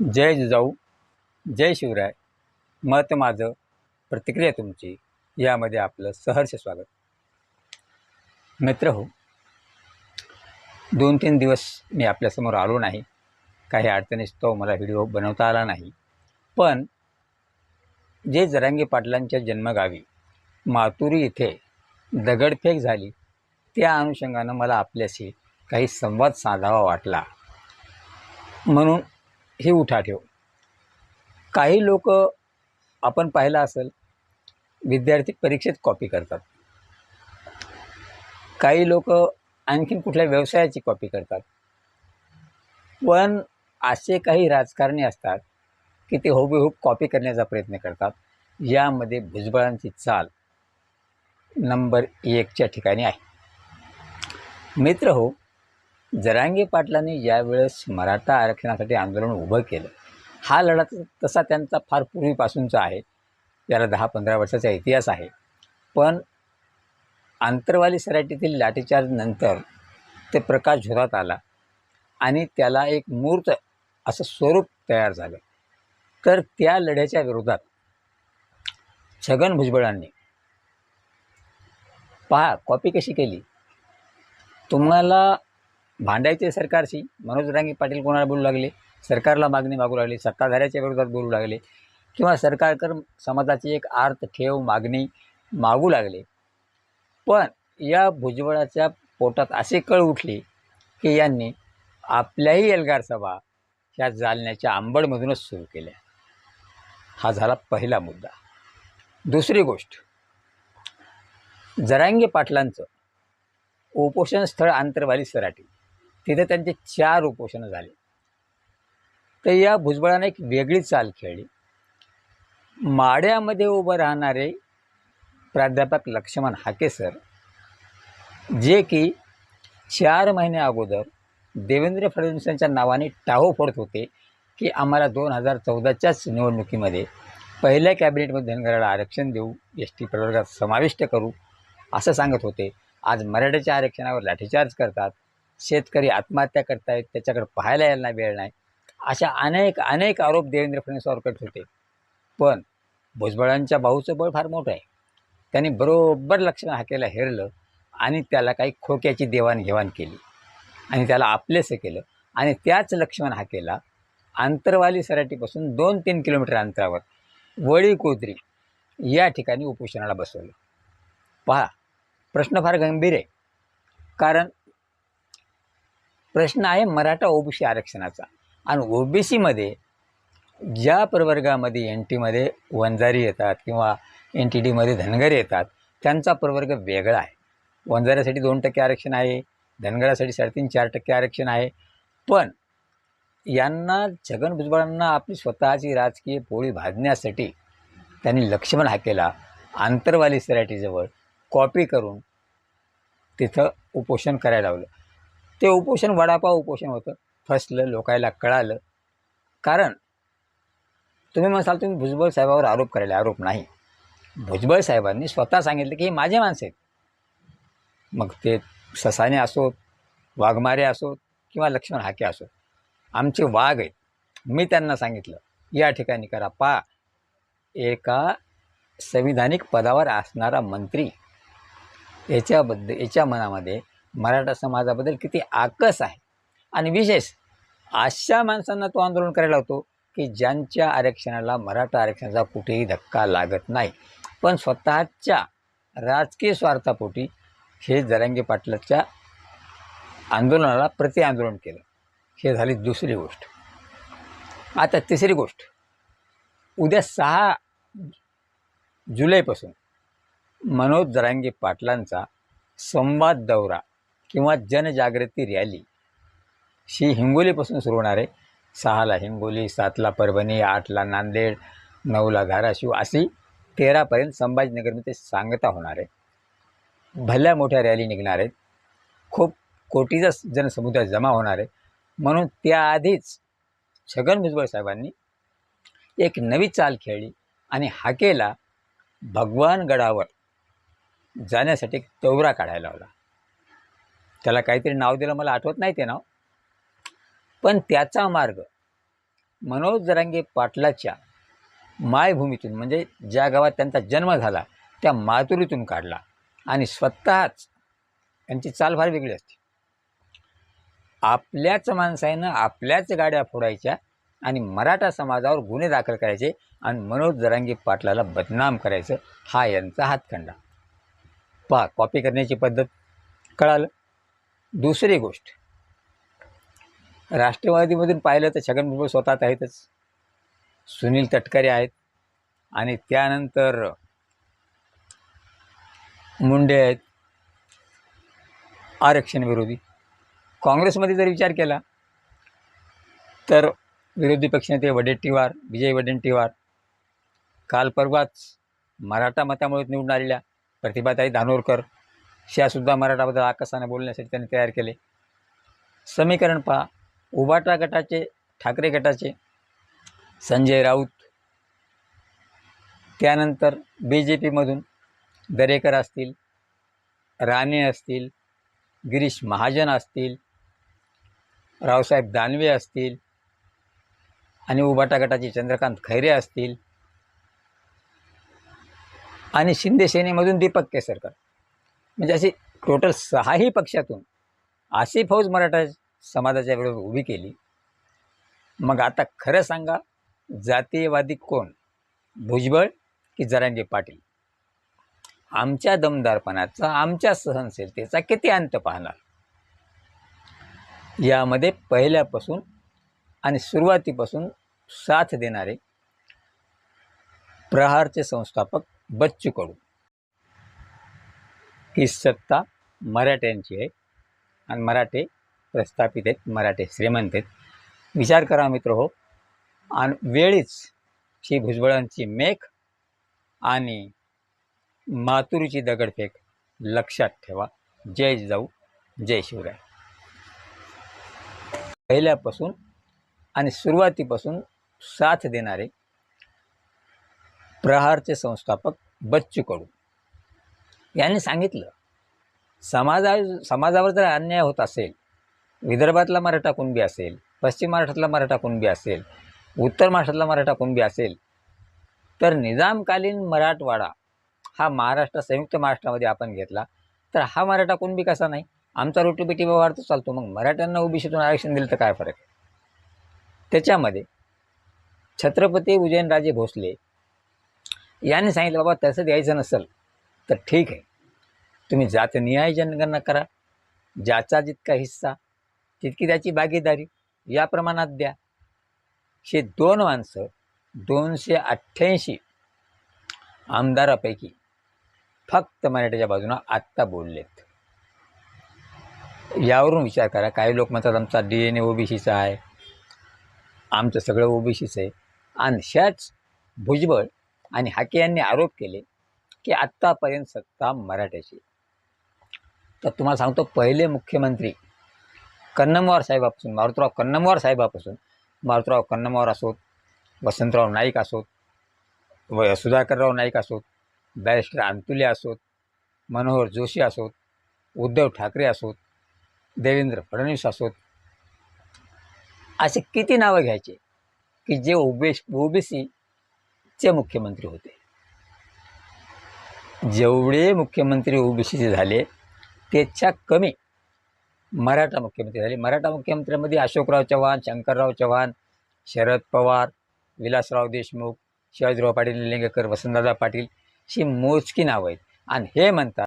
जय जिजाऊ जय शिवराय. मत माझं प्रतिक्रिया तुमची यामध्ये आपलं सहर्ष स्वागत. मित्र हो दोन तीन दिवस मी आपल्यासमोर आलो नाही. काही अडचणीस्तव मला व्हिडिओ बनवता आला नाही. पण जे जरांगी पाटलांच्या जन्मगावी मातुरी इथे दगडफेक झाली त्या अनुषंगानं मला आपल्याशी काही संवाद साधावा वाटला. म्हणून ही उठा ठेव. काही लोक आपण पाहिलं असेल विद्यार्थी परीक्षेत कॉपी करतात. काही लोक आणखीन कुठल्या व्यवसायाची कॉपी करतात. पण असे काही राजकारणी असतात की ते हुबेहूब कॉपी करण्याचा प्रयत्न करतात. यामध्ये भुजबळांची चाल नंबर एकच्या ठिकाणी आहे. मित्र हो जरांगे पाटलांनी यावेळेस मराठा आरक्षणासाठी आंदोलन उभं केलं हा लढा तसा त्यांचा फार पूर्वीपासूनचा आहे. याला दहा पंधरा वर्षाचा इतिहास आहे. पण आंतरवाली सराटीतील लाठीचार्ज नंतर ते प्रकाश झोतात आला आणि त्याला एक मूर्त असं स्वरूप तयार झालं. तर त्या लढ्याच्या विरोधात छगन भुजबळांनी पहा कॉपी कशी केली? तुम्हाला भांडायचे सरकारशी. मनोज रांगे पाटील कोणाला बोलू लागले? सरकारला मागणी मागू लागली. सत्ताधाऱ्याच्या विरोधात बोलू लागले. किंवा सरकारकर समाजाची एक आर्त ठेव मागणी मागू लागले. पण या भुजबळाच्या पोटात असे कळ उठले की यांनी आपल्याही एल्गार सभा ह्या जालन्याच्या आंबडमधूनच सुरू केल्या. हा झाला पहिला मुद्दा. दुसरी गोष्ट. जरांगे पाटलांचं उपोषण स्थळ आंतरवाली सराटी. तिथे त्यांचे चार उपोषणं झाले. तर या भुजबळाने एक वेगळी चाल खेळली. माड्यामध्ये उभं राहणारे प्राध्यापक लक्ष्मण हाके सर जे की चार महिने अगोदर देवेंद्र फडणवीसांच्या नावाने टाहो फोडत होते की आम्हाला दोन हजार चौदाच्याच निवडणुकीमध्ये पहिल्या कॅबिनेटमध्ये धनगराला आरक्षण देऊ एस टी प्रवर्गात समाविष्ट करू असं सांगत होते. आज मराठ्याच्या आरक्षणावर लाठीचार्ज करतात. शेतकरी आत्महत्या करतायत त्याच्याकडे पाहायला यायला वेळ नाही. अशा अनेक अनेक आरोप देवेंद्र फडणवीसावर करत होते. पण भुजबळांच्या भाऊचं बळ फार मोठं आहे. त्यांनी बरोबर लक्ष्मण हाकेला हेरलं आणि त्याला काही खोक्याची देवाणघेवाण केली. आणि त्याला आपलेसं केलं. आणि त्याच लक्ष्मण हाकेला आंतरवाली सराटीपासून दोन तीन किलोमीटर अंतरावर वळी कोदरी या ठिकाणी उपोषणाला बसवलं. पहा प्रश्न फार गंभीर आहे. कारण प्रश्न आहे मराठा ओबीसी आरक्षणाचा. आणि ओबीसीमध्ये ज्या प्रवर्गामध्ये एन टीमध्ये वंजारी येतात किंवा एन टी डीमध्ये धनगर येतात त्यांचा प्रवर्ग वेगळा आहे. वंजाऱ्यासाठी दोन टक्के आरक्षण आहे धनगरासाठी साडेतीन चार टक्के आरक्षण आहे. पण यांना छगन भुजबळांना आपली स्वतःची राजकीय पोळी भाजण्यासाठी त्यांनी लक्ष्मण हाकेला आंतरवाली सराटीजवळ कॉपी करून तिथं उपोषण करायला लावलं. ते उपोषण वडापाव उपोषण होतं. फसलं लोकायला कळालं. कारण तुम्ही म्हणाल तुम्ही भुजबळ साहेबावर आरोप करायला आरोप नाही. भुजबळ साहेबांनी स्वतः सांगितलं की हे माझे माणसं आहेत. मग ते ससाने असोत वाघमारे असोत किंवा लक्ष्मण हाके असोत. आमचे वाघ आहेत. मी त्यांना सांगितलं या ठिकाणी करा. पा. एका संविधानिक पदावर असणारा मंत्री याच्याबद्दल याच्या मनामध्ये मराठा समाजाबद्दल किती आकस आहे. आणि विशेष अशा माणसांना तो आंदोलन करायला होतो की ज्यांच्या आरक्षणाला मराठा आरक्षणाचा कुठेही धक्का लागत नाही. पण स्वतःच्या राजकीय स्वार्थापोटी हे जरांगे पाटलाच्या आंदोलनाला प्रति आंदोलन केलं. हे झाली दुसरी गोष्ट. आता तिसरी गोष्ट. उद्या सहा जुलैपासून मनोज जरांगे पाटलांचा संवाद दौरा किंवा जनजागृती रॅली. ही हिंगोलीपासून सुरू होणार आहे. सहाला हिंगोली सातला परभणी आठला नांदेड नऊला धाराशिव अशी तेरापर्यंत संभाजीनगरमध्ये सांगता होणार आहे. भल्या मोठ्या रॅली निघणार आहेत. खूप कोटीचा जनसमुदाय जमा होणार आहे. म्हणून त्याआधीच छगन भुजबळ साहेबांनी एक नवी चाल खेळली आणि हाकेला भगवानगडावर जाण्यासाठी एक काढायला लावला. त्याला काहीतरी नाव दिलं मला आठवत नाही ते नाव. पण त्याचा मार्ग मनोज जरांगे पाटलाच्या मायभूमीतून म्हणजे ज्या गावात त्यांचा जन्म झाला त्या मातुरीतून काढला आणि स्वतःच त्यांची चाल फार वेगळी असते. आपल्याच माणसानं आपल्याच गाड्या फोडायच्या आणि मराठा समाजावर गुन्हे दाखल करायचे आणि मनोज जरांगे पाटलाला बदनाम करायचं हा यांचा हातखंडा. पहा कॉपी करण्याची पद्धत कळालं? दुसरी गोष्ट राष्ट्रवादीमधून पाहिलं तर छगन भुजबळ स्वतःच आहेतच. सुनील तटकरे आहेत. आणि त्यानंतर मुंडे आहेत. आरक्षण विरोधी काँग्रेसमध्ये जर विचार केला तर विरोधी पक्षनेते वडेट्टीवार विजय वडेट्टीवार काल परवाच मराठा मतामुळे निवडून आलेल्या प्रतिभाताई धानोरकर ह्यासुद्धा मराठाबद्दल आकाशाने बोलण्यासाठी त्यांनी तयार केले. समीकरण पहा. उबाटा गटाचे ठाकरे गटाचे संजय राऊत त्यानंतर बी जे पीमधून दरेकर असतील राणे असतील गिरीश महाजन असतील रावसाहेब दानवे असतील आणि उबाटा गटाचे चंद्रकांत खैरे असतील. आणि शिंदे सेनेमधून दीपक केसरकर. म्हणजे अशी टोटल सहाही पक्षातून अशी फौज मराठा समाजाच्या वेळेवर उभी केली. मग आता खरं सांगा जातीयवादी कोण? भुजबळ की जरांगे पाटील? आमच्या दमदारपणाचा आमच्या सहनशीलतेचा किती अंत पाहणार? यामध्ये पहिल्यापासून आणि सुरुवातीपासून साथ देणारे प्रहारचे संस्थापक बच्चू कडू. ही सत्ता मराठ्यांची आहे. आणि मराठे प्रस्थापित आहेत मराठे श्रीमंत आहेत. विचार करा मित्र हो. आणि वेळीच श्री भुजबळांची मेख आणि मातुरीची दगडफेक लक्षात ठेवा. जय जाऊ जय शिवराय. पहिल्यापासून आणि सुरुवातीपासून साथ देणारे प्रहारचे संस्थापक बच्चू कडू. यांनी सांगितलं. समाजा समाजावर जर अन्याय होत असेल विदर्भातला मराठा कुणबी असेल पश्चिम महाराष्ट्रातला मराठा कुणबी असेल उत्तर महाराष्ट्रातला मराठा कुणबी असेल तर निजामकालीन मराठवाडा हा महाराष्ट्र संयुक्त महाराष्ट्रामध्ये आपण घेतला तर हा मराठा कुणबी कसा नाही? आमचा रोटीबेटी व्यवहार तर चालतो मग मराठ्यांना ओबीसीतून आरक्षण दिलं तर काय फरक? त्याच्यामध्ये छत्रपती उजयनराजे भोसले यांनी सांगितलं बाबा तसं द्यायचं नसेल तर ठीक आहे. तुम्ही जातनिहाय जनगणना करा. ज्याचा जितका हिस्सा तितकी त्याची भागीदारी. या प्रमाणात द्या. हे दोन माणसं दोनशे अठ्ठ्याऐंशी आमदारापैकी फक्त मराठीच्या बाजूनं आत्ता बोललेत. यावरून विचार करा. काही लोक म्हणतात आमचा डी एन ए ओबीसीचा आहे. आमचं सगळं ओबीसीचं आहे. आणि ह्याच भुजबळ आणि हाके यांनी आरोप केले की आत्तापर्यंत सत्ता मराठ्याची. तर तुम्हाला सांगतो पहिले मुख्यमंत्री कन्नमवार साहेबापासून मारुतराव कन्नमवार साहेबापासून मारुतराव कन्नमवार असोत वसंतराव नाईक असोत व सुधाकरराव नाईक असोत बॅरिस्टर अंतुले असोत मनोहर जोशी असोत उद्धव ठाकरे असोत देवेंद्र फडणवीस असोत. असे किती नावं घ्यायचे की जे ओबीस ओबीसीचे मुख्यमंत्री होते. जेवढे मुख्यमंत्री ओबीसीचे झाले त्याच्या कमी मराठा मुख्यमंत्री झाले. मराठा मुख्यमंत्र्यांमध्ये अशोकराव चव्हाण शंकरराव चव्हाण शरद पवार विलासराव देशमुख शिवाजीराव पाटील निलंगेकर वसंतदादा पाटील ही मोजकी नावं आहेत. आणि हे म्हणतात